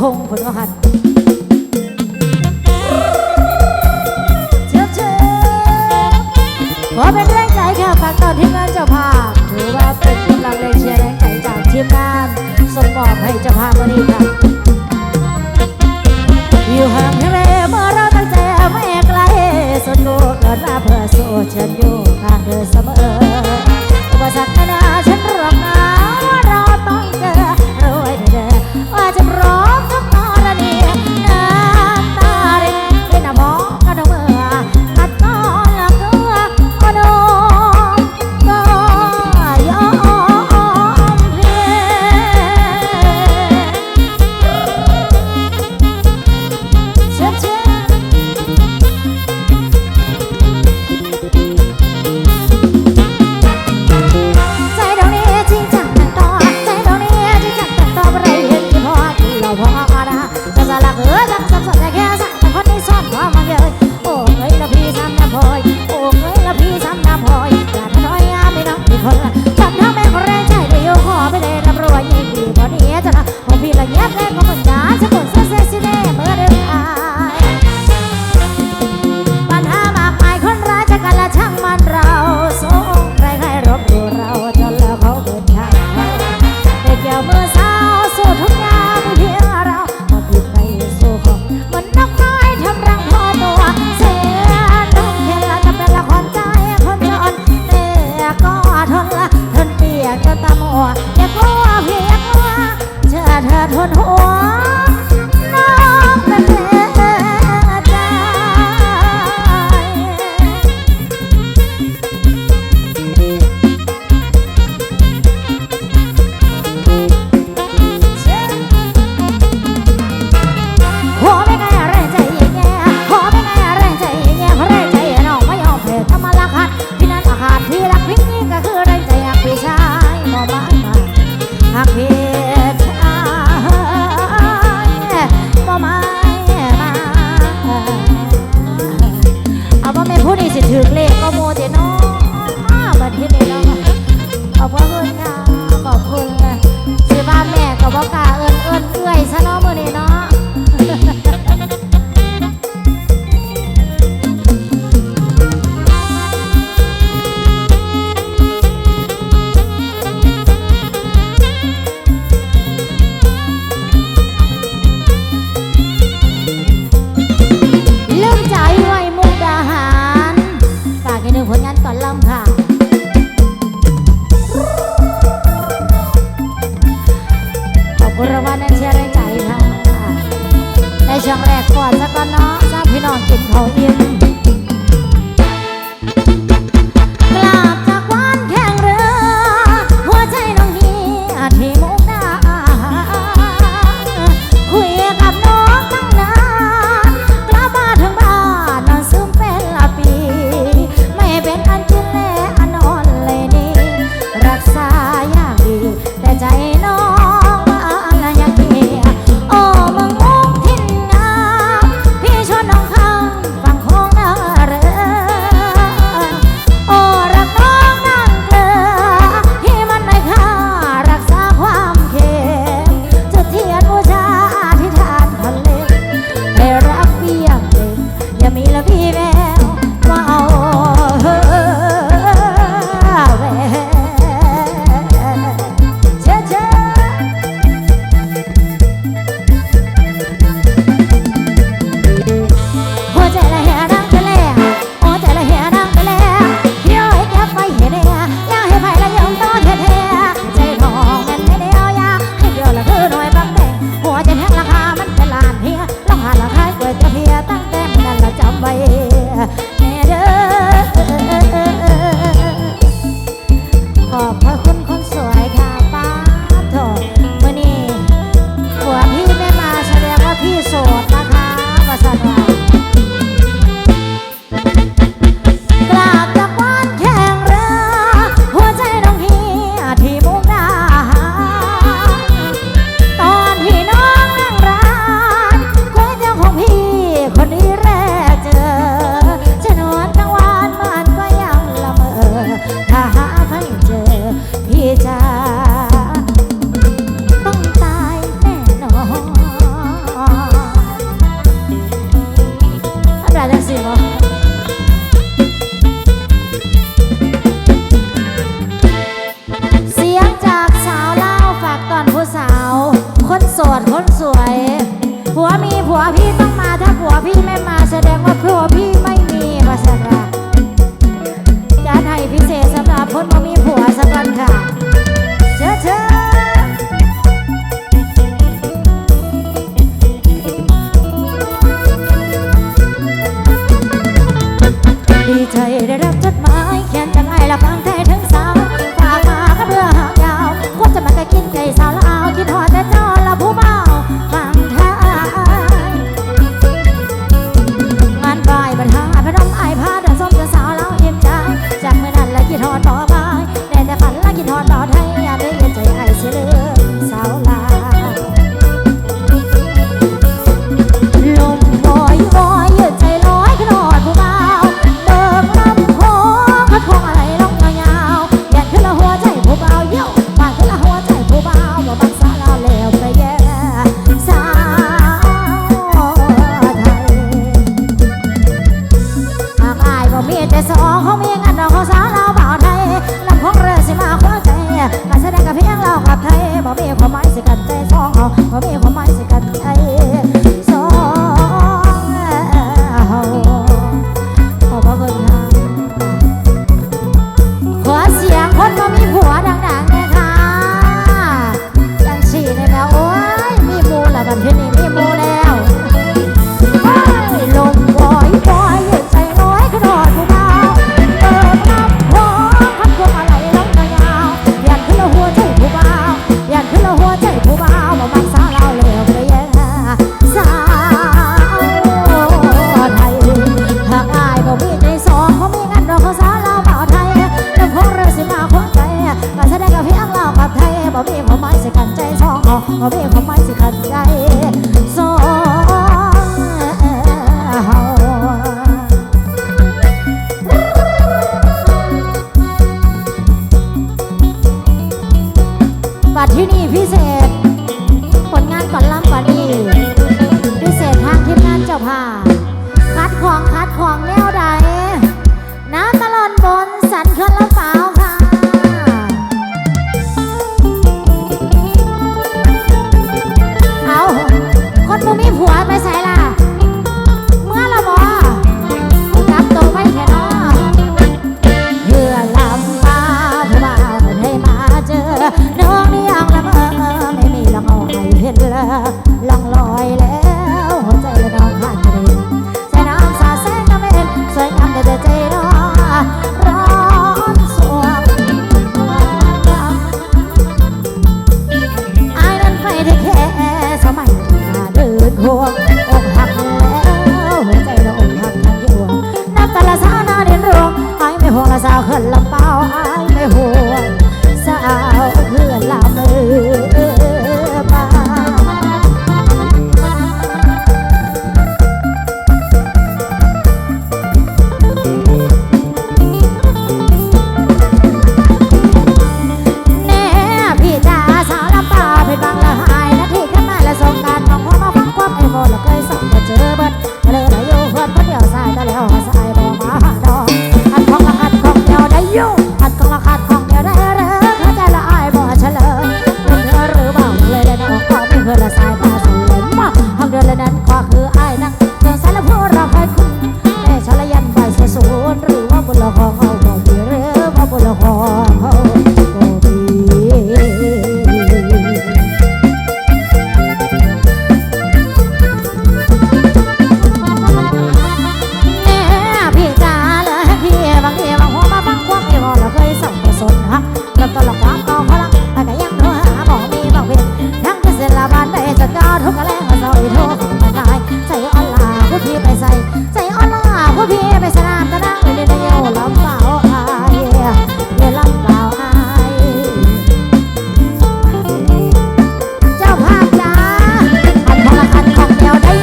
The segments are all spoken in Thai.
ทงผลหันเชิญเชิญขอเป็นแรงใจค่ะฝากตอนทีมงานเจ้าภาพถือว่าเป็นกำลังแรงเชียร์แรงใจจากทีมงานส่งมอบให้เจ้าภาพวันนี้ค่ะอยู่ห่างทะเลเมื่อเราตั้งใจไม่ไกลสุดโลกเดินมาเพื่อสู้เชิอยู่ทางเดินเสมออุปสรร จะตะมัวอยากรู้วพี่อย่ากลัวเชื่อเธอทนหัว แม่พูดนี่สิถึงเลขก็โมเดน้องบัดที่นี้เนาะขอบคุณค่ะขอบคุณค่ะสิว่าแม่กับว่ากาเออ ช่วงแรกก่อนซะก่อนเนาะซาพี่น้องกินข้าวอิ่ม อห้องเมียง You need visa.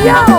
yo.